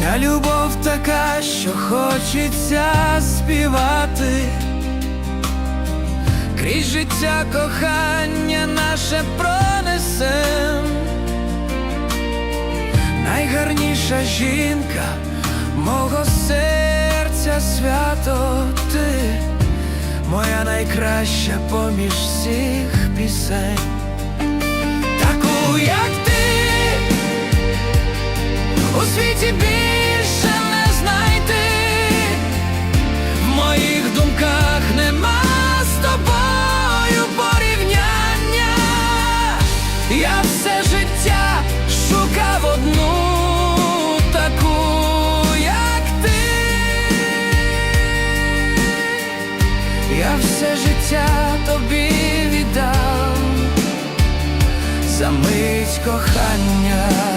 Ця любов така, що хочеться співати. Крізь життя кохання наше пронесем. Найгарніша жінка мого серця свято ти, моя найкраща поміж всіх пісень, таку, як ти, у світі більше Я все життя шукав одну таку, як ти. Я все життя тобі віддам за мить кохання.